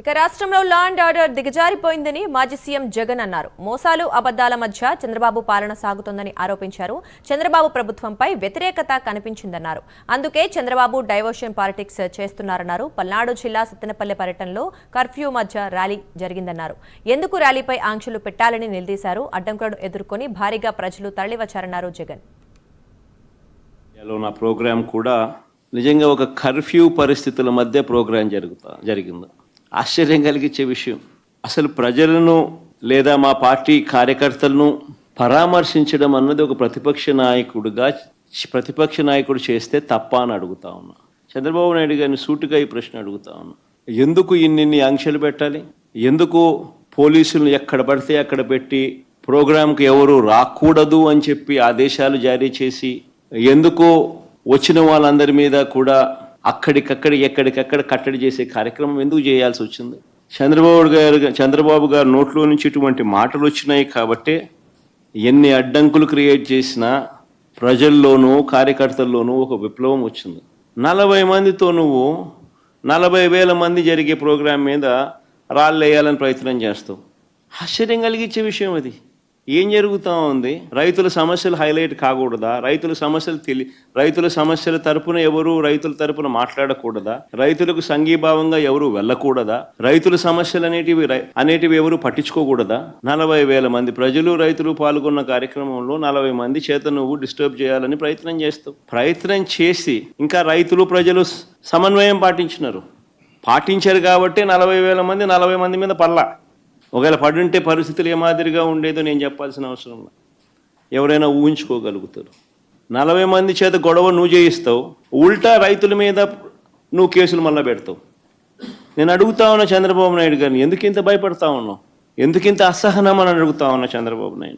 ఇక రాష్ట్రంలో law and order దిగజారిపోయిందని మాజీ సీఎం జగన్ అన్నారు. మోసాలు అబద్దాల మధ్య చంద్రబాబు పాలన సాగుతోందని ఆరోపించారు. చంద్రబాబు ప్రభుత్వంపై వ్యతిరేకత కనిపించిందన్నారు. అందుకే చంద్రబాబు డైవర్షన్ పాలిటిక్స్ చేస్తున్నారన్నారు. పల్నాడు జిల్లా సత్తెనపల్లె పర్యటనలో కర్ఫ్యూ మధ్య ర్యాలీ జరిగిందన్నారు. ఎందుకు ర్యాలీపై ఆంక్షలు పెట్టాలని నిలదీశారు? అడ్డంకులను ఎదుర్కొని భారీగా ప్రజలు తరలివచ్చారన్నారు జగన్. నా ప్రోగ్రాం కూడా నిజంగా ఒక కర్ఫ్యూ పరిస్థితుల మధ్య ప్రోగ్రాం జరుగుతా జరిగింది. ఆశ్చర్యం కలిగించే విషయం. అసలు ప్రజలను లేదా మా పార్టీ కార్యకర్తలను పరామర్శించడం అన్నది ఒక ప్రతిపక్ష నాయకుడుగా ప్రతిపక్ష నాయకుడు చేస్తే తప్ప అని అడుగుతా ఉన్నా. చంద్రబాబు నాయుడు గారిని సూటిగా ఈ ప్రశ్న అడుగుతా ఉన్నా. ఎందుకు ఇన్నిన్ని ఆంక్షలు పెట్టాలి? ఎందుకు పోలీసులను ఎక్కడ పడితే అక్కడ పెట్టి ప్రోగ్రాంకి ఎవరు రాకూడదు అని చెప్పి ఆదేశాలు జారీ చేసి ఎందుకు వచ్చిన వాళ్ళందరి మీద కూడా అక్కడికక్కడ ఎక్కడికక్కడ కట్టడి చేసే కార్యక్రమం ఎందుకు చేయాల్సి వచ్చింది? చంద్రబాబు గారు చంద్రబాబు గారు నోట్లో నుంచి ఇటువంటి మాటలు వచ్చినాయి కాబట్టి ఎన్ని అడ్డంకులు క్రియేట్ చేసినా ప్రజల్లోనూ కార్యకర్తల్లోనూ ఒక విప్లవం వచ్చింది. నలభై మందితో నువ్వు నలభై వేల మంది జరిగే ప్రోగ్రాం మీద రాళ్ళు వేయాలని ప్రయత్నం చేస్తావు. ఆశ్చర్యం కలిగించే విషయం అది. ఏం జరుగుతూ ఉంది? రైతుల సమస్యలు హైలైట్ కాకూడదా? రైతుల సమస్యలు తెలి రైతుల సమస్యల తరపున ఎవరు రైతుల తరపున మాట్లాడకూడదా? రైతులకు సంఘీభావంగా ఎవరు వెళ్ళకూడదా? రైతుల సమస్యలు అనేటివి రై- అనేటివి ఎవరు పట్టించుకోకూడదా? నలభై వేల మంది ప్రజలు రైతులు పాల్గొన్న కార్యక్రమంలో నలభై మంది చేత నువ్వు డిస్టర్బ్ చేయాలని ప్రయత్నం చేస్తావు. ప్రయత్నం చేసి ఇంకా రైతులు ప్రజలు సమన్వయం పాటించినారు. పాటించారు కాబట్టి నలభై వేల మంది నలభై మంది మీద పల్లా ఒకవేళ పడుంటే పరిస్థితులు ఏ మాదిరిగా ఉండేదో నేను చెప్పాల్సిన అవసరం ఎవరైనా ఊహించుకోగలుగుతారు. నలభై మంది చేత గొడవ నువ్వు చేయిస్తావు ఉల్టా రైతుల మీద నువ్వు కేసులు మళ్ళా పెడతావు. నేను అడుగుతా ఉన్నా చంద్రబాబు నాయుడు గారిని ఎందుకు ఇంత భయపడతా ఉన్నావు? ఎందుకు ఇంత అసహనం అని అడుగుతా ఉన్నా చంద్రబాబు నాయుడు?